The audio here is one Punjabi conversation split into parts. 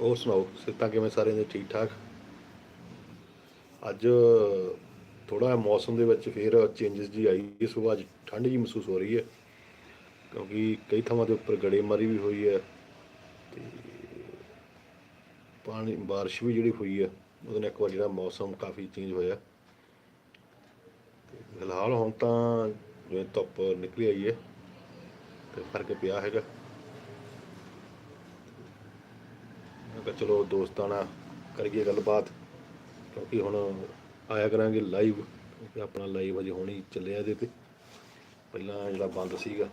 ਉਹ ਸੁਣਾਓ, ਸਿਹਤਾਂ ਕਿਵੇਂ ਸਾਰਿਆਂ ਦੇ? ਠੀਕ ਠਾਕ? ਅੱਜ ਥੋੜਾ ਮੌਸਮ ਦੇ ਵਿੱਚ ਫੇਰ ਚੇਂਜਸ ਜੀ ਆਈ ਇਸ ਵਾਰ ਅੱਜ ਠੰਡ ਜੀ ਮਹਿਸੂਸ ਹੋ ਰਹੀ ਹੈ, ਕਿਉਂਕਿ ਕਈ ਥਾਵਾਂ ਦੇ ਉੱਪਰ ਗੜੇਮਾਰੀ ਵੀ ਹੋਈ ਹੈ ਤੇ ਪਾਣੀ, ਬਾਰਿਸ਼ ਵੀ ਜਿਹੜੀ ਹੋਈ ਹੈ, ਉਹਦੇ ਨਾਲ ਇੱਕ ਵਾਰ ਜਿਹੜਾ ਮੌਸਮ ਕਾਫੀ ਚੇਂਜ ਹੋਇਆ। ਤੇ ਫਿਲਹਾਲ ਹੁਣ ਤਾਂ ਜਿਵੇਂ ਧੁੱਪ ਨਿਕਲੀ ਆਈ ਹੈ, ਤੇ ਫ਼ਰਕ ਪਿਆ ਹੈਗਾ। ਮੈਂ ਚਲੋ ਦੋਸਤਾਂ ਨਾਲ ਕਰੀਏ ਗੱਲਬਾਤ, ਕਿਉਂਕਿ ਹੁਣ ਆਇਆ ਕਰਾਂਗੇ ਲਾਈਵ ਕਿਉਂਕਿ ਆਪਣਾ ਲਾਈਵ ਅਜੇ ਹੋਣੀ ਚੱਲਿਆ ਇਹਦੇ ਤੇ। ਪਹਿਲਾਂ ਜਿਹੜਾ ਬੰਦ ਸੀਗਾ।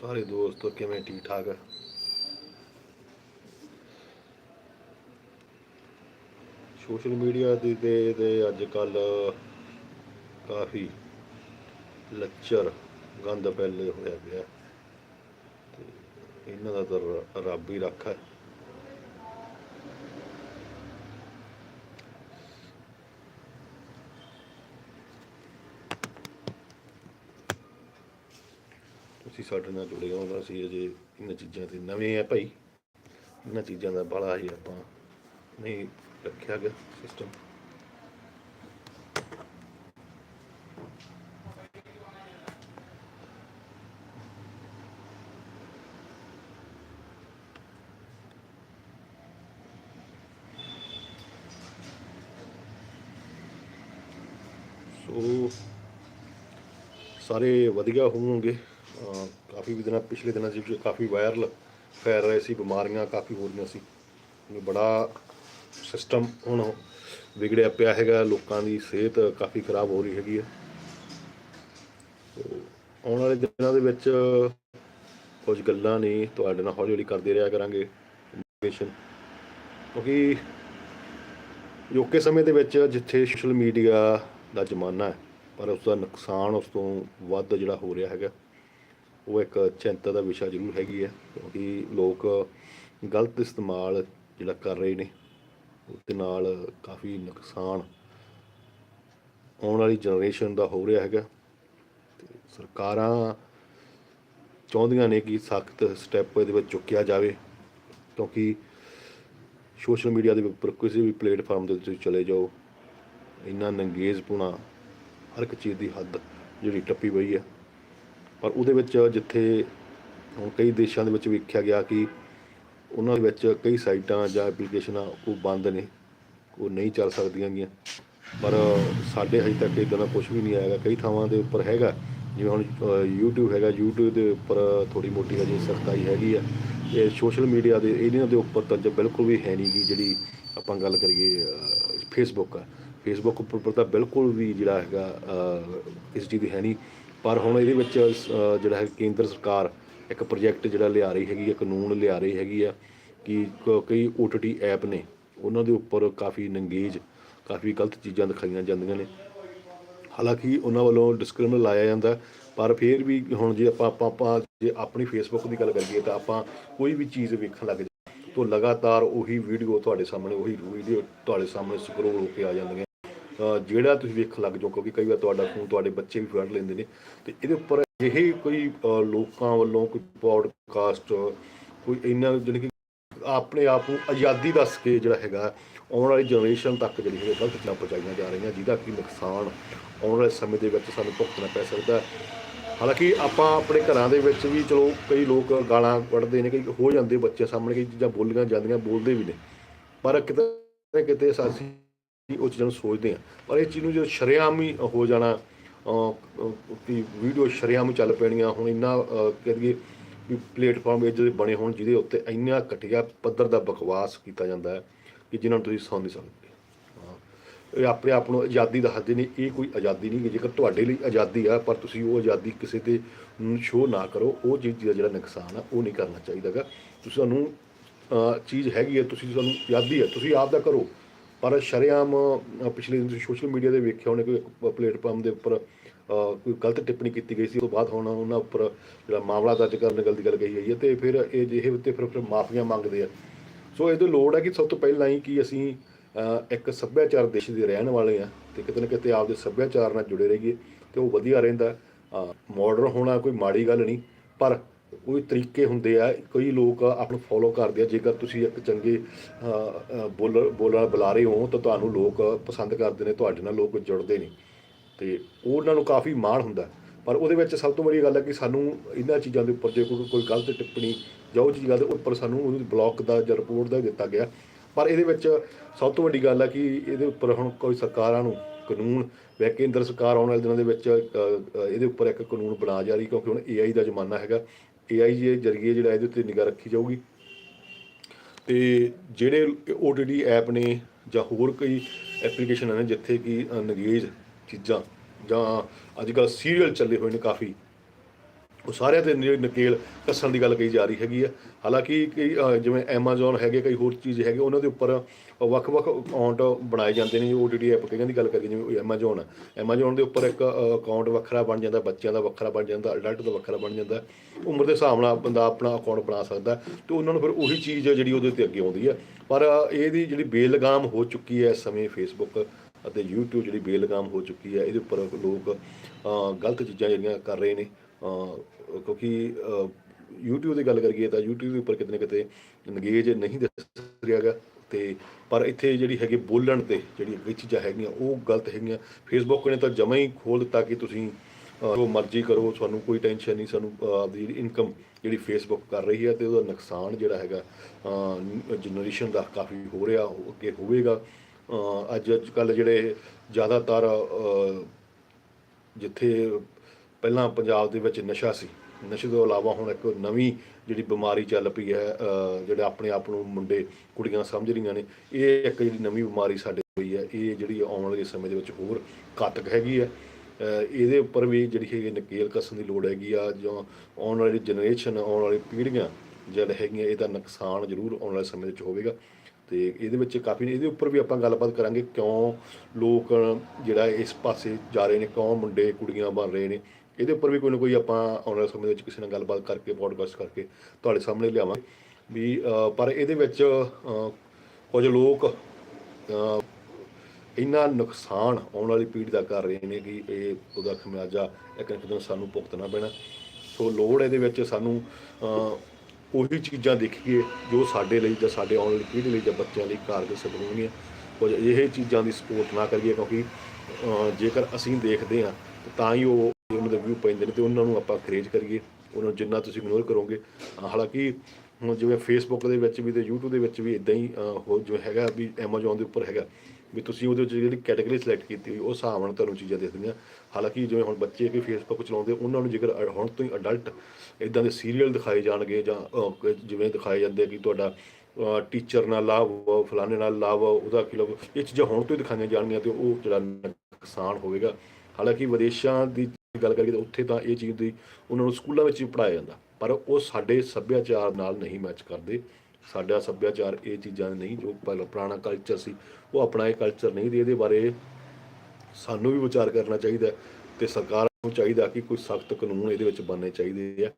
ਸਾਰੇ ਦੋਸਤ ਕਿਵੇਂ ਠੀਕ ਠਾਕ ਹੈ ਸੋਸ਼ਲ ਮੀਡੀਆ ਦੀ ਤੇ ਅੱਜ ਕੱਲ ਕਾਫੀ ਲੱਚਰ ਗੰਦ ਪੈਲੇ ਹੋਇਆ ਪਿਆ ਤੇ ਇਹਨਾਂ ਦਾ ਤਾਂ ਰੱਬ ਹੀ ਰੱਖਾ ਤੁਸੀਂ ਸਾਡੇ ਨਾਲ ਜੁੜੇ ਹੋ ਅਸੀਂ ਅਜੇ ਇਹਨਾਂ ਚੀਜ਼ਾਂ ਤੇ ਨਵੇਂ ਆ ਭਾਈ। ਇਹਨਾਂ ਚੀਜ਼ਾਂ ਦਾ ਬੜਾ ਹੀ ਆਪਾਂ ਨਹੀਂ ਰੱਖਿਆ ਗਿਆ ਸਿਸਟਮ ਸੋ ਸਾਰੇ ਵਧੀਆ ਹੋਣਗੇ। ਕਾਫੀ ਵੀ ਦਿਨਾਂ ਪਿਛਲੇ ਦਿਨਾਂ 'ਚ ਵੀ ਕਾਫੀ ਵਾਇਰਲ ਫੈਲ ਰਹੇ ਸੀ, ਬਿਮਾਰੀਆਂ ਕਾਫੀ ਹੋ ਰਹੀਆਂ ਸੀ। ਬੜਾ ਸਿਸਟਮ ਹੁਣ ਵਿਗੜਿਆ ਪਿਆ ਹੈਗਾ, ਲੋਕਾਂ ਦੀ ਸਿਹਤ ਕਾਫੀ ਖਰਾਬ ਹੋ ਰਹੀ ਹੈਗੀ ਹੈ। ਆਉਣ ਵਾਲੇ ਦਿਨਾਂ ਦੇ ਵਿੱਚ ਕੁਝ ਗੱਲਾਂ ਨਹੀਂ ਤੁਹਾਡੇ ਨਾਲ ਹੌਲੀ ਹੌਲੀ ਕਰਦੇ ਰਿਹਾ ਕਰਾਂਗੇ। ਇਨਫੋਰਮੇਸ਼ਨ ਕਿਉਂਕਿ ਯੋਕੇ ਸਮੇਂ ਦੇ ਵਿੱਚ ਜਿੱਥੇ ਸੋਸ਼ਲ ਮੀਡੀਆ ਦਾ ਜ਼ਮਾਨਾ ਹੈ, ਪਰ ਉਸ ਦਾ ਨੁਕਸਾਨ ਉਸ ਤੋਂ ਵੱਧ ਜਿਹੜਾ ਹੋ ਰਿਹਾ ਹੈਗਾ, ਉਹ ਇੱਕ ਚਿੰਤਾ ਦਾ ਵਿਸ਼ਾ ਜ਼ਰੂਰ ਹੈਗੀ ਹੈ, ਕਿਉਂਕਿ ਲੋਕ ਗਲਤ ਇਸਤੇਮਾਲ ਜਿਹੜਾ ਕਰ ਰਹੇ ਨੇ, ਉਹਦੇ ਨਾਲ ਕਾਫੀ ਨੁਕਸਾਨ ਆਉਣ ਵਾਲੀ ਜਨਰੇਸ਼ਨ ਦਾ ਹੋ ਰਿਹਾ ਹੈਗਾ। ਤੇ ਸਰਕਾਰਾਂ ਚਾਹੁੰਦੀਆਂ ਨੇ ਕਿ ਸਖਤ ਸਟੈਪ ਇਹਦੇ ਵਿੱਚ ਚੁੱਕਿਆ ਜਾਵੇ, ਕਿਉਂਕਿ ਸੋਸ਼ਲ ਮੀਡੀਆ ਦੇ ਉੱਪਰ ਕਿਸੇ ਵੀ ਪਲੇਟਫਾਰਮ ਦੇ ਉੱਤੇ ਤੁਸੀਂ ਚਲੇ ਜਾਓ ਇੰਨਾ ਨੰਗੇਜ਼ਪੁਣਾ ਹਰ ਇੱਕ ਚੀਜ਼ ਦੀ ਹੱਦ ਜਿਹੜੀ ਟੱਪੀ ਪਈ ਹੈ ਪਰ ਉਹਦੇ ਵਿੱਚ ਜਿੱਥੇ ਹੁਣ ਕਈ ਦੇਸ਼ਾਂ ਦੇ ਵਿੱਚ ਵੇਖਿਆ ਗਿਆ ਕਿ ਉਹਨਾਂ ਦੇ ਵਿੱਚ ਕਈ ਸਾਈਟਾਂ ਜਾਂ ਐਪਲੀਕੇਸ਼ਨਾਂ ਉਹ ਬੰਦ ਨੇ ਉਹ ਨਹੀਂ ਚੱਲ ਸਕਦੀਆਂ ਗੀਆਂ। ਪਰ ਸਾਡੇ ਹਜੇ ਤੱਕ ਇਦਾਂ ਦਾ ਕੁਝ ਵੀ ਨਹੀਂ ਆਏਗਾ ਕਈ ਥਾਵਾਂ ਦੇ ਉੱਪਰ ਹੈਗਾ ਜਿਵੇਂ ਹੁਣ ਅ, YouTube ਹੈਗਾ। YouTube ਦੇ ਉੱਪਰ ਥੋੜੀ ਮੋਟੀ ਅਜੇ ਸਖਤਾਈ ਹੈਗੀ ਆ। ਇਹ ਸੋਸ਼ਲ ਮੀਡੀਆ ਦੇ ਇਹਨਾਂ ਦੇ ਉੱਪਰ ਤਾਂ ਜੇ ਬਿਲਕੁਲ ਵੀ ਹੈ ਨਹੀਂ ਗੀ ਜਿਹੜੀ ਆਪਾਂ ਗੱਲ ਕਰੀਏ ਫੇਸਬੁੱਕ ਆ। ਫੇਸਬੁੱਕ ਉੱਪਰ ਤਾਂ ਬਿਲਕੁਲ ਵੀ ਜਿਹੜਾ ਹੈਗਾ ਇਸ ਚੀਜ਼ ਦੀ ਹੈ ਨਹੀਂ। ਪਰ ਹੁਣ ਇਹਦੇ ਵਿੱਚ ਅ, ਜਿਹੜਾ ਹੈ ਕੇਂਦਰ ਸਰਕਾਰ ਇੱਕ ਪ੍ਰੋਜੈਕਟ ਜਿਹੜਾ ਲਿਆ ਰਹੀ ਹੈਗੀ ਹੈ ਕਾਨੂੰਨ ਲਿਆ ਰਹੀ ਹੈਗੀ ਆ ਕਿ ਕ- ਕਈ OTT ਐਪ ਨੇ ਉਹਨਾਂ ਦੇ ਉੱਪਰ ਕਾਫੀ ਨੰਗੇਜ ਕਾਫੀ ਗਲਤ ਚੀਜ਼ਾਂ ਦਿਖਾਈਆਂ ਜਾਂਦੀਆਂ ਨੇ। ਹਾਲਾਂਕਿ ਉਹਨਾਂ ਵੱਲੋਂ ਡਿਸਕਲੇਮਰ ਲਾਇਆ ਜਾਂਦਾ ਪਰ ਫਿਰ ਵੀ ਹੁਣ ਜੇ ਆਪਾਂ ਆਪਾਂ ਆਪਾਂ ਜੇ ਆਪਣੀ ਫੇਸਬੁੱਕ ਦੀ ਗੱਲ ਕਰੀਏ ਤਾਂ ਆਪਾਂ ਕੋਈ ਵੀ ਚੀਜ਼ ਵੇਖਣ ਲੱਗ ਜਾਂਦੇ ਤਾਂ ਲਗਾਤਾਰ ਉਹੀ ਵੀਡੀਓ ਤੁਹਾਡੇ ਸਾਹਮਣੇ ਉਹੀ ਵੀਡੀਓ ਤੁਹਾਡੇ ਸਾਹਮਣੇ ਸਕਰੋਲ ਹੋ ਕੇ ਆ ਜਾਂਦੀਆਂ ਜਿਹੜਾ ਤੁਸੀਂ ਵੇਖਣ ਲੱਗ ਜਾਓ, ਕਿਉਂਕਿ ਕਈ ਵਾਰ ਤੁਹਾਡਾ ਫੋਨ ਤੁਹਾਡੇ ਬੱਚੇ ਵੀ ਫੜ ਲੈਂਦੇ ਨੇ, ਤੇ ਇਹਦੇ ਉੱਪਰ ਇਹ ਕੋਈ ਲੋਕਾਂ ਵੱਲੋਂ ਕੋਈ ਪੋਡਕਾਸਟ ਕੋਈ ਇੰਨਾ ਜਾਣੀ ਕਿ ਆਪਣੇ ਆਪ ਨੂੰ ਆਜ਼ਾਦੀ ਦੱਸ ਕੇ ਜਿਹੜਾ ਹੈਗਾ, ਆਉਣ ਵਾਲੀ ਜਨਰੇਸ਼ਨ ਤੱਕ ਜਿਹੜੀ ਹੈ ਗਲਤ ਚੀਜ਼ਾਂ ਪਹੁੰਚਾਈਆਂ ਜਾ ਰਹੀਆਂ, ਜਿਹਦਾ ਕਿ ਨੁਕਸਾਨ ਆਉਣ ਵਾਲੇ ਸਮੇਂ ਦੇ ਵਿੱਚ ਸਾਨੂੰ ਭੁਗਤਣਾ ਪੈ ਸਕਦਾ। ਹਾਲਾਂਕਿ ਆਪਾਂ ਆਪਣੇ ਘਰਾਂ ਦੇ ਵਿੱਚ ਵੀ ਚਲੋ ਕਈ ਲੋਕ ਗਾਲਾਂ ਕੱਢਦੇ ਨੇ, ਕਈ ਹੋ ਜਾਂਦੇ ਬੱਚੇ ਸਾਹਮਣੇ, ਕਈ ਚੀਜ਼ਾਂ ਬੋਲੀਆਂ ਜਾਂਦੀਆਂ, ਬੋਲਦੇ ਵੀ ਨੇ, ਪਰ ਕਿਤੇ ਨਾ ਕਿਤੇ ਅਸੀਂ ਉਹ ਚੀਜ਼ਾਂ ਨੂੰ ਸੋਚਦੇ ਹਾਂ ਪਰ ਇਹ ਚੀਜ਼ ਨੂੰ ਜਦੋਂ ਸ਼ਰੇਆਮ ਹੀ ਹੋ ਜਾਣਾ ਕਿ ਵੀਡੀਓ ਸ਼ਰੇਆਮ ਹੀ ਚੱਲ ਪੈਣੀਆਂ ਹੁਣ ਇੰਨਾ ਅਹ, ਕਹਿ ਦਈਏ ਵੀ ਪਲੇਟਫਾਰਮ ਇਹ ਜਿਹੜੇ ਬਣੇ ਹੋਣ ਜਿਹਦੇ ਉੱਤੇ ਇੰਨਾ ਘਟੀਆ ਪੱਧਰ ਦਾ ਬਕਵਾਸ ਕੀਤਾ ਜਾਂਦਾ ਹੈ ਕਿ ਜਿਨ੍ਹਾਂ ਨੂੰ ਤੁਸੀਂ ਸੁਣ ਨਹੀਂ ਸਕਦੇ। ਇਹ ਆਪਣੇ ਆਪ ਨੂੰ ਆਜ਼ਾਦੀ ਦਾ ਹੱਦ ਨਹੀਂ ਇਹ ਕੋਈ ਆਜ਼ਾਦੀ ਨਹੀਂ ਜੇਕਰ ਤੁਹਾਡੇ ਲਈ ਆਜ਼ਾਦੀ ਆ ਪਰ ਤੁਸੀਂ ਉਹ ਆਜ਼ਾਦੀ ਕਿਸੇ ਤੇ ਸ਼ੋਅ ਨਾ ਕਰੋ ਉਹ ਚੀਜ਼ ਦਾ ਜਿਹੜਾ ਨੁਕਸਾਨ ਆ ਉਹ ਨਹੀਂ ਕਰਨਾ ਚਾਹੀਦਾਗਾ ਤੁਸੀਂ ਤੁਹਾਨੂੰ ਚੀਜ਼ ਹੈਗੀ ਹੈ ਤੁਸੀਂ ਸਾਨੂੰ ਆਜ਼ਾਦੀ ਹੈ ਤੁਸੀਂ ਆਪ ਦਾ ਕਰੋ। ਪਰ ਸ਼ਰੇਆਮ ਪਿਛਲੇ ਦਿਨ ਤੁਸੀਂ ਸੋਸ਼ਲ ਮੀਡੀਆ ਤੇ ਵੇਖਿਆ ਹੋਣੇ ਕੋਈ ਪਲੇਟਫਾਰਮ ਦੇ ਉੱਪਰ ਕੋਈ ਗਲਤ ਟਿੱਪਣੀ ਕੀਤੀ ਗਈ ਸੀ, ਉਸ ਤੋਂ ਬਾਅਦ ਹੁਣ ਉਹਨਾਂ ਉੱਪਰ ਜਿਹੜਾ ਮਾਮਲਾ ਦਰਜ ਕਰਨ ਗੱਲ ਦੀ ਗੱਲ ਕਹੀ ਗਈ ਹੈ ਤੇ ਫਿਰ ਇਹ ਜਿਹੇ ਉੱਤੇ ਫਿਰ ਫਿਰ ਮਾਫੀਆਂ ਮੰਗਦੇ ਆ। ਸੋ ਇਹਦੇ ਲੋੜ ਹੈ ਕਿ ਸਭ ਤੋਂ ਪਹਿਲਾਂ ਹੀ ਕਿ ਅਸੀਂ ਇੱਕ ਸੱਭਿਆਚਾਰ ਦੇਸ਼ ਦੇ ਰਹਿਣ ਵਾਲੇ ਆ ਤੇ ਕਿਤੇ ਨਾ ਕਿਤੇ ਆਪਦੇ ਸੱਭਿਆਚਾਰ ਨਾਲ ਜੁੜੇ ਰਹੀਏ ਤੇ ਉਹ ਵਧੀਆ ਰਹਿੰਦਾ। ਮਾਡਰਨ ਹੋਣਾ ਕੋਈ ਮਾੜੀ ਗੱਲ ਨਹੀਂ, ਪਰ ਕੋਈ ਤਰੀਕੇ ਹੁੰਦੇ ਆ, ਕਈ ਲੋਕ ਆਪ ਨੂੰ ਫੋਲੋ ਕਰਦੇ ਆ, ਜੇਕਰ ਤੁਸੀਂ ਇੱਕ ਚੰਗੇ ਬੋਲਰ ਬੋਲਰ ਬੁਲਾਰੇ ਹੋ, ਤਾਂ ਤੁਹਾਨੂੰ ਲੋਕ ਪਸੰਦ ਕਰਦੇ ਨੇ, ਤੁਹਾਡੇ ਨਾਲ ਲੋਕ ਜੁੜਦੇ ਨੇ। ਤੇ ਉਹਨਾਂ ਨੂੰ ਕਾਫੀ ਮਾਣ ਹੁੰਦਾ। ਪਰ ਉਹਦੇ ਵਿੱਚ ਸਭ ਤੋਂ ਵੱਡੀ ਗੱਲ ਹੈ ਕਿ ਸਾਨੂੰ ਇਹਨਾਂ ਚੀਜ਼ਾਂ ਦੇ ਉੱਪਰ ਜੇ ਕੋਈ ਕੋਈ ਗਲਤ ਟਿੱਪਣੀ ਜਾਂ ਉਹ ਚੀਜ਼ ਗੱਲ ਦੇ ਉੱਪਰ ਸਾਨੂੰ ਉਹਨੂੰ ਬਲੌਕ ਦਾ ਜਾਂ ਰਿਪੋਰਟ ਦਾ ਦਿੱਤਾ ਗਿਆ। ਪਰ ਇਹਦੇ ਵਿੱਚ ਸਭ ਤੋਂ ਵੱਡੀ ਗੱਲ ਹੈ ਕਿ ਇਹਦੇ ਉੱਪਰ ਹੁਣ ਕੋਈ ਸਰਕਾਰਾਂ ਨੂੰ ਕਾਨੂੰਨ ਵੈ ਕੇਂਦਰ ਸਰਕਾਰ ਆਉਣ ਵਾਲੇ ਦਿਨਾਂ ਦੇ ਵਿੱਚ ਇਹਦੇ ਉੱਪਰ ਇੱਕ ਕਾਨੂੰਨ ਬਣਾ ਜਾ ਰਹੀ ਕਿਉਂਕਿ ਹੁਣ AI ਦਾ ਜ਼ਮਾਨਾ ਹੈਗਾ। AI ਦੇ ਜ਼ਰੀਏ ਜਿਹੜਾ ਇਹਦੇ ਉੱਤੇ ਨਿਗਾਹ ਰੱਖੀ ਜਾਊਗੀ। ਤੇ ਜਿਹੜੇ OTT ਐਪ ਨੇ ਜਾਂ ਹੋਰ ਕਈ ਐਪਲੀਕੇਸ਼ਨ ਨੇ ਜਿੱਥੇ ਕਿ ਨਗੇਜ ਚੀਜ਼ਾਂ ਜਾਂ ਅੱਜ ਕੱਲ੍ਹ ਸੀਰੀਅਲ ਚੱਲੇ ਹੋਏ ਨੇ ਕਾਫੀ। ਉਹ ਸਾਰਿਆਂ ਤੇ ਨ- ਨਕੇਲ ਕੱਸਣ ਦੀ ਗੱਲ ਕਹੀ ਜਾ ਰਹੀ ਹੈਗੀ ਆ। ਹਾਲਾਂਕਿ ਕਈ ਜਿਵੇਂ Amazon ਹੈਗੇ, ਕਈ ਹੋਰ ਚੀਜ਼ ਹੈਗੇ, ਉਹਨਾਂ ਦੇ ਉੱਪਰ ਵੱਖ-ਵੱਖ ਅਕਾਊਂਟ ਬਣਾਏ ਜਾਂਦੇ ਨੇ OTT ਐਪ ਕਈਆਂ ਦੀ ਗੱਲ ਕਰੀਏ, ਜਿਵੇਂ Amazon ਹੈ ਦੇ ਉੱਪਰ ਇੱਕ ਅਕਾਊਂਟ ਵੱਖਰਾ ਬਣ ਜਾਂਦਾ, ਬੱਚਿਆਂ ਦਾ ਵੱਖਰਾ ਬਣ ਜਾਂਦਾ ਅਡਲਟ ਦਾ ਵੱਖਰਾ ਬਣ ਜਾਂਦਾ। ਉਮਰ ਦੇ ਹਿਸਾਬ ਨਾਲ ਬੰਦਾ ਆਪਣਾ ਅਕਾਊਂਟ ਬਣਾ ਸਕਦਾ, ਤੇ ਉਹਨਾਂ ਨੂੰ ਫਿਰ ਉਹੀ ਚੀਜ਼ ਜਿਹੜੀ ਉਹਦੇ ਉੱਤੇ ਅੱਗੇ ਆਉਂਦੀ ਹੈ ਪਰ ਇਹਦੀ ਜਿਹੜੀ ਬੇਲਗਾਮ ਹੋ ਚੁੱਕੀ ਹੈ ਇਸ ਸਮੇਂ ਫੇਸਬੁੱਕ ਅਤੇ YouTube ਜਿਹੜੀ ਬੇਲਗਾਮ ਹੋ ਚੁੱਕੀ ਹੈ, ਇਹਦੇ ਉੱਪਰ ਲੋਕ ਗਲਤ ਚੀਜ਼ਾਂ ਜਿਹੜੀਆਂ ਕਰ ਰਹੇ ਨੇ। ਕਿਉਂਕਿ ਅ, YouTube ਦੀ ਗੱਲ ਕਰੀਏ ਤਾਂ YouTube ਦੇ ਉੱਪਰ ਕਿਤੇ ਨਾ ਕਿਤੇ ਨਗੇਜ ਨਹੀਂ ਦਿਸ ਰਿਹਾਗਾ ਤੇ ਪਰ ਇੱਥੇ ਜਿਹੜੀ ਹੈਗੀ ਬੋਲਣ ਤੇ ਜਿਹੜੀ ਅੱਗੇ ਚੀਜ਼ਾਂ ਹੈਗੀਆਂ ਉਹ ਗਲਤ ਹੈਗੀਆਂ। ਫੇਸਬੁੱਕ ਨੇ ਤਾਂ ਜਮਾਂ ਹੀ ਖੋਲ ਦਿੱਤਾ ਕਿ ਤੁਸੀਂ ਜੋ ਮਰਜ਼ੀ ਕਰੋ ਤੁਹਾਨੂੰ ਕੋਈ ਟੈਨਸ਼ਨ ਨਹੀਂ ਸਾਨੂੰ ਅ, ਆਪਦੀ ਇਨਕਮ ਜਿਹੜੀ ਫੇਸਬੁੱਕ ਕਰ ਰਹੀ ਹੈ ਤੇ ਉਹਦਾ ਨੁਕਸਾਨ ਜਿਹੜਾ ਹੈਗਾ ਜਨਰੇਸ਼ਨ ਦਾ ਕਾਫੀ ਹੋ ਰਿਹਾ ਅੱਗੇ ਹੋਵੇਗਾ। ਅੱਜ ਅੱਜ ਕੱਲ ਜਿਹੜੇ ਜ਼ਿਆਦਾਤਰ ਜਿੱਥੇ ਪਹਿਲਾਂ ਪੰਜਾਬ ਦੇ ਵਿੱਚ ਨਸ਼ਾ ਸੀ। ਨਸ਼ੇ ਤੋਂ ਇਲਾਵਾ ਹੁਣ ਇੱਕ ਨਵੀਂ ਜਿਹੜੀ ਬਿਮਾਰੀ ਚੱਲ ਪਈ ਹੈ ਅ, ਜਿਹੜੇ ਆਪਣੇ ਆਪ ਨੂੰ ਮੁੰਡੇ ਕੁੜੀਆਂ ਸਮਝ ਰਹੀਆਂ ਨੇ ਇਹ ਇੱਕ ਜਿਹੜੀ ਨਵੀਂ ਬਿਮਾਰੀ ਸਾਡੇ ਹੋਈ ਹੈ। ਇਹ ਜਿਹੜੀ ਆਉਣ ਵਾਲੇ ਸਮੇਂ ਦੇ ਵਿੱਚ ਹੋਰ ਘਾਤਕ ਹੈਗੀ ਹੈ। ਇਹਦੇ ਉੱਪਰ ਵੀ ਜਿਹੜੀ ਹੈਗੀ ਨਕੇਲ ਕੱਸਣ ਦੀ ਲੋੜ ਹੈਗੀ ਆ ਜਾਂ ਆਉਣ ਵਾਲੀ ਜਨਰੇਸ਼ਨ ਆਉਣ ਵਾਲੀ ਪੀੜ੍ਹੀਆਂ ਜਿਹੜਾ ਹੈਗੀਆਂ ਇਹਦਾ ਨੁਕਸਾਨ ਜ਼ਰੂਰ ਆਉਣ ਵਾਲੇ ਸਮੇਂ ਵਿੱਚ ਹੋਵੇਗਾ। ਤੇ ਇਹਦੇ ਵਿੱਚ ਕਾਫੀ ਇਹਦੇ ਉੱਪਰ ਵੀ ਆਪਾਂ ਗੱਲਬਾਤ ਕਰਾਂਗੇ ਕਿਉਂ ਲੋਕ ਜਿਹੜਾ ਇਸ ਪਾਸੇ ਜਾ ਰਹੇ ਨੇ ਕਿਉਂ ਮੁੰਡੇ ਕੁੜੀਆਂ ਬਣ ਰਹੇ ਨੇ। ਇਹਦੇ ਉੱਪਰ ਵੀ ਕੋਈ ਨਾ ਕੋਈ ਆਪਾਂ ਆਉਣ ਵਾਲੇ ਸਮੇਂ ਦੇ ਵਿੱਚ ਕਿਸੇ ਨਾਲ ਗੱਲਬਾਤ ਕਰਕੇ ਪੋਡਕਾਸਟ ਕਰਕੇ ਤੁਹਾਡੇ ਸਾਹਮਣੇ ਲਿਆਵਾਂਗੇ ਵੀ ਪਰ ਇਹਦੇ ਵਿੱਚ ਕੁਝ ਲੋਕ ਇੰਨਾ ਨੁਕਸਾਨ ਆਉਣ ਵਾਲੀ ਪੀੜ੍ਹੀ ਦਾ ਕਰ ਰਹੇ ਨੇ ਕਿ ਇਹ ਉਹਦਾ ਖਮਿਆਜਾ ਇੱਕ ਨਾ ਇੱਕ ਦਿਨ ਸਾਨੂੰ ਭੁਗਤਣਾ ਪੈਣਾ। ਸੋ ਲੋੜ ਇਹਦੇ ਵਿੱਚ ਸਾਨੂੰ ਉਹੀ ਚੀਜ਼ਾਂ ਦੇਖੀਏ ਜੋ ਸਾਡੇ ਲਈ ਜਾਂ ਸਾਡੇ ਆਉਣ ਵਾਲੀ ਪੀੜ੍ਹੀ ਲਈ ਜਾਂ ਬੱਚਿਆਂ ਲਈ ਕਾਰਗਰ ਸਾਬਿਤ ਹੋਣਗੀਆਂ ਕੁਝ ਇਹ ਚੀਜ਼ਾਂ ਦੀ ਸਪੋਰਟ ਨਾ ਕਰੀਏ ਕਿਉਂਕਿ ਜੇਕਰ ਅਸੀਂ ਦੇਖਦੇ ਹਾਂ ਤਾਂ ਹੀ ਉਹ ਉਹਨਾਂ ਦੇ ਵਿਊ ਪੈਂਦੇ ਨੇ ਤੇ ਉਹਨਾਂ ਨੂੰ ਆਪਾਂ ਖਰੇਜ ਕਰੀਏ, ਉਹਨਾਂ ਨੂੰ ਜਿੰਨਾ ਤੁਸੀਂ ਇਗਨੋਰ ਕਰੋਗੇ। ਹਾਲਾਂਕਿ ਹੁਣ ਜਿਵੇਂ ਫੇਸਬੁੱਕ ਦੇ ਵਿੱਚ ਵੀ ਤੇ YouTube ਦੇ ਵਿੱਚ ਵੀ ਇਦਾਂ ਹੀ ਹੋ ਜੋ ਹੈਗਾ ਵੀ Amazon ਦੇ ਉੱਪਰ ਹੈਗਾ, ਵੀ ਤੁਸੀਂ ਉਹਦੇ ਵਿੱਚ ਜਿਹੜੀ ਕੈਟਾਗਰੀ ਸਿਲੈਕਟ ਕੀਤੀ ਹੋਈ, ਉਹ ਹਿਸਾਬ ਨਾਲ ਤੁਹਾਨੂੰ ਚੀਜ਼ਾਂ ਦਿਖਦੀਆਂ ਹਾਲਾਂਕਿ ਜਿਵੇਂ ਹੁਣ ਬੱਚੇ ਕਿ ਫੇਸਬੁੱਕ ਚਲਾਉਂਦੇ, ਉਹਨਾਂ ਨੂੰ ਜੇਕਰ ਹੁਣ ਤੋਂ ਹੀ ਅਡਲਟ ਇਦਾਂ ਦੇ ਸੀਰੀਅਲ ਦਿਖਾਏ ਜਾਣਗੇ ਜਾਂ ਜਿਵੇਂ ਦਿਖਾਏ ਜਾਂਦੇ ਕਿ ਤੁਹਾਡਾ ਟੀਚਰ ਨਾਲ ਲਾਭ ਫਲਾਣੇ ਨਾਲ ਲਾਭ ਉਹਦਾ ਕੀ ਲਾਭ ਇਹ ਚੀਜ਼ਾਂ ਹੁਣ ਤੋਂ ਹੀ ਦਿਖਾਈਆਂ ਜਾਣਗੀਆਂ ਤੇ ਉਹ ਜਿਹੜਾ ਨੁਕਸਾਨ ਹੋਵੇਗਾ। ਹਾਲਾਂਕਿ ਵਿਦੇਸ਼ਾਂ ਦੀ ਗੱਲ ਕਰੀਏ ਤਾਂ ਉੱਥੇ ਤਾਂ ਇਹ ਚੀਜ਼ ਦੀ ਉਹਨਾਂ ਨੂੰ ਸਕੂਲਾਂ ਵਿੱਚ ਵੀ ਪੜਾਇਆ ਜਾਂਦਾ। ਪਰ ਉਹ ਸਾਡੇ ਸੱਭਿਆਚਾਰ ਨਾਲ ਨਹੀਂ ਮੈਚ ਕਰਦੇ। ਸਾਡਾ ਸੱਭਿਆਚਾਰ ਇਹ ਚੀਜ਼ਾਂ ਨਹੀਂ ਜੋ ਪਹਿਲਾਂ ਪੁਰਾਣਾ ਕਲਚਰ ਸੀ ਉਹ ਆਪਣਾ ਇਹ ਕਲਚਰ ਨਹੀਂ ਦੇ ਇਹਦੇ ਬਾਰੇ ਸਾਨੂੰ ਵੀ ਵਿਚਾਰ ਕਰਨਾ ਚਾਹੀਦਾ ਹੈ ਤੇ ਸਰਕਾਰ ਨੂੰ ਚਾਹੀਦਾ ਕਿ ਕੋਈ ਸਖਤ ਕਾਨੂੰਨ ਇਹਦੇ ਵਿੱਚ ਬਣਨੇ ਚਾਹੀਦੇ ਆ।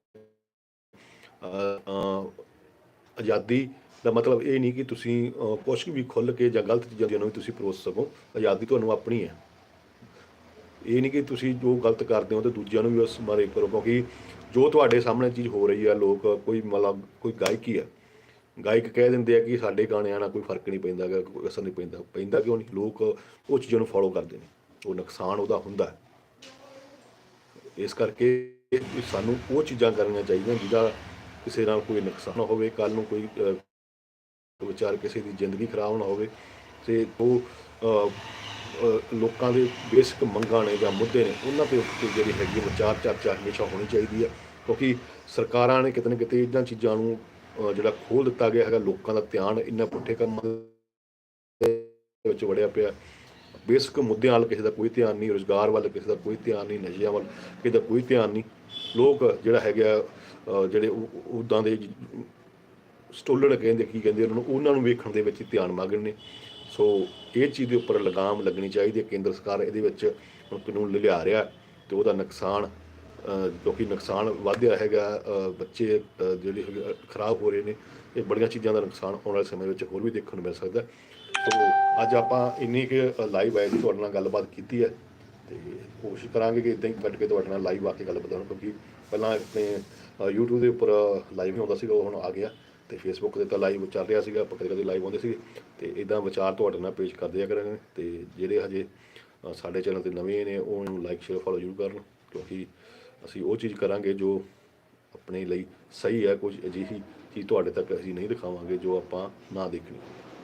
ਆਜ਼ਾਦੀ ਦਾ ਮਤਲਬ ਇਹ ਨਹੀਂ ਕਿ ਤੁਸੀਂ ਅ, ਕੁਛ ਵੀ ਖੁੱਲ ਕੇ ਜਾਂ ਗਲਤ ਚੀਜ਼ਾਂ ਨੂੰ ਵੀ ਤੁਸੀਂ ਪਰੋਸ ਸਕੋ। ਆਜ਼ਾਦੀ ਤੁਹਾਨੂੰ ਆਪਣੀ ਹੈ। ਇਹ ਨਹੀਂ ਕਿ ਤੁਸੀਂ ਜੋ ਗਲਤ ਕਰਦੇ ਹੋ ਤੇ ਦੂਜਿਆਂ ਨੂੰ ਵੀ ਉਸ ਬਾਰੇ ਕਰੋ ਕਿਉਂਕਿ ਜੋ ਤੁਹਾਡੇ ਸਾਹਮਣੇ ਚੀਜ਼ ਹੋ ਰਹੀ ਹੈ ਲੋਕ ਕੋਈ ਮਤਲਬ ਕੋਈ ਗਾਇਕੀ ਹੈ ਗਾਇਕ ਕਹਿ ਦਿੰਦੇ ਆ ਕਿ ਸਾਡੇ ਗਾਣਿਆਂ ਨਾਲ ਕੋਈ ਫ਼ਰਕ ਨਹੀਂ ਪੈਂਦਾ ਗਾ, ਕੋਈ ਅਸਰ ਨਹੀਂ ਪੈਂਦਾ ਪੈਂਦਾ ਕਿਉਂ ਨਹੀਂ? ਲੋਕ ਉਹ ਚੀਜ਼ਾਂ ਨੂੰ ਫੋਲੋ ਕਰਦੇ ਨੇ ਉਹ ਨੁਕਸਾਨ ਉਹਦਾ ਹੁੰਦਾ ਇਸ ਕਰਕੇ ਸਾਨੂੰ ਉਹ ਚੀਜ਼ਾਂ ਕਰਨੀਆਂ ਚਾਹੀਦੀਆਂ ਜਿਹਦਾ ਕਿਸੇ ਨਾਲ ਕੋਈ ਨੁਕਸਾਨ ਨਾ ਹੋਵੇ ਕੱਲ ਨੂੰ ਕੋਈ ਵਿਚਾਰ ਕਿਸੇ ਦੀ ਜ਼ਿੰਦਗੀ ਖਰਾਬ ਨਾ ਹੋਵੇ ਤੇ ਉਹ ਲੋਕਾਂ ਦੇ ਬੇਸਿਕ ਮੰਗਾਂ ਨੇ ਜਾਂ ਮੁੱਦੇ ਨੇ, ਉਹਨਾਂ ਤੇ ਉੱਤੇ ਜਿਹੜੀ ਹੈਗੀ ਹੈ ਵਿਚਾਰ ਚਰਚਾ ਹਮੇਸ਼ਾ ਹੋਣੀ ਚਾਹੀਦੀ ਹੈ ਕਿਉਂਕਿ ਸਰਕਾਰਾਂ ਨੇ ਕਿਤੇ ਨਾ ਕਿਤੇ ਇਹਨਾਂ ਚੀਜ਼ਾਂ ਨੂੰ ਜਿਹੜਾ ਖੋਲ ਦਿੱਤਾ ਗਿਆ ਹੈਗਾ, ਲੋਕਾਂ ਦਾ ਧਿਆਨ ਇੰਨਾ ਪੁੱਠੇ ਕੰਮਾਂ ਦੇ ਵਿੱਚ ਵੜਿਆ ਪਿਆ। ਬੇਸਿਕ ਮੁੱਦਿਆਂ ਵੱਲ ਕਿਸੇ ਦਾ ਕੋਈ ਧਿਆਨ ਨਹੀਂ, ਰੋਜ਼ਗਾਰ ਵੱਲ ਕਿਸੇ ਦਾ ਕੋਈ ਧਿਆਨ ਨਹੀਂ, ਨਸ਼ਿਆਂ ਵੱਲ ਕਿਸੇ ਦਾ ਕੋਈ ਧਿਆਨ ਨਹੀਂ। ਲੋਕ ਜਿਹੜਾ ਹੈਗਾ ਜਿਹੜੇ ਉਦਾਂ ਦੇ ਸਟੋਲਣ ਕਹਿੰਦੇ, ਕੀ ਕਹਿੰਦੇ ਉਹਨਾਂ ਨੂੰ ਉਹਨਾਂ ਨੂੰ ਵੇਖਣ ਦੇ ਵਿੱਚ ਧਿਆਨ ਮਗਨ ਨੇ। ਸੋ ਇਹ ਚੀਜ਼ ਦੇ ਉੱਪਰ ਲਗਾਮ ਲੱਗਣੀ ਚਾਹੀਦੀ ਹੈ। ਕੇਂਦਰ ਸਰਕਾਰ ਇਹਦੇ ਵਿੱਚ ਹੁਣ ਕਾਨੂੰਨ ਲਿਆ ਰਿਹਾ ਤੇ ਉਹਦਾ ਨੁਕਸਾਨ ਕਿਉਂਕਿ ਨੁਕਸਾਨ ਵਧਿਆ ਹੈਗਾ ਬੱਚੇ ਅ, ਜਿਹੜੇ ਖਰਾਬ ਹੋ ਰਹੇ ਨੇ ਇਹ ਬੜੀਆਂ ਚੀਜ਼ਾਂ ਦਾ ਨੁਕਸਾਨ ਆਉਣ ਵਾਲੇ ਸਮੇਂ ਵਿੱਚ ਹੋਰ ਵੀ ਦੇਖਣ ਨੂੰ ਮਿਲ ਸਕਦਾ ਸੋ ਅੱਜ ਆਪਾਂ ਇੰਨੀ ਕਿ ਲਾਈਵ ਆਏ ਤੁਹਾਡੇ ਨਾਲ ਗੱਲਬਾਤ ਕੀਤੀ ਹੈ ਤੇ ਕੋਸ਼ਿਸ਼ ਕਰਾਂਗੇ ਕਿ ਇਦਾਂ ਹੀ ਕੱਟ ਕੇ ਤੁਹਾਡੇ ਨਾਲ ਲਾਈਵ ਆ ਕੇ ਗੱਲਬਾਤ ਕਰਾਂ ਕਿਉਂਕਿ ਪਹਿਲਾਂ ਆਪਣੇ YouTube ਦੇ ਉੱਪਰ ਲਾਈਵ ਨਹੀਂ ਹੁੰਦਾ ਸੀਗਾ ਉਹ ਹੁਣ ਆ ਗਿਆ। ਤੇ ਫੇਸਬੁੱਕ ਤੇ ਤਾਂ ਲਾਈਵ ਚੱਲ ਰਿਹਾ ਸੀਗਾ, ਆਪਾਂ ਕਦੇ ਕਦੇ ਲਾਈਵ ਆਉਂਦੇ ਸੀ ਤੇ ਇਦਾਂ ਵਿਚਾਰ ਤੁਹਾਡੇ ਨਾਲ ਪੇਸ਼ ਕਰਦੇ ਆ ਕਰਾਂਗੇ। ਤੇ ਜਿਹੜੇ ਹਜੇ ਸਾਡੇ ਚੈਨਲ ਤੇ ਨਵੇਂ ਨੇ, ਉਹ ਨੂੰ ਲਾਈਕ ਸ਼ੇਅਰ ਫੋਲੋ ਜ਼ਰੂਰ ਕਰਨ ਕਿਉਂਕਿ ਅਸੀਂ ਉਹ ਚੀਜ਼ ਕਰਾਂਗੇ ਜੋ ਆਪਣੇ ਲਈ ਸਹੀ ਹੈ, ਕੁਝ ਅਜਿਹੀ ਚੀਜ਼ ਤੁਹਾਡੇ ਤੱਕ ਅਸੀਂ ਨਹੀਂ ਦਿਖਾਵਾਂਗੇ, ਜੋ ਆਪਾਂ ਨਾ ਦੇਖਣੀ।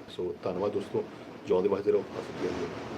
ਸੋ ਧੰਨਵਾਦ ਦੋਸਤੋ। ਜਿਉਂਦੇ ਵਾਸਤੇ ਰਹੋ। ਹੱਸਦੇ ਰਹੋ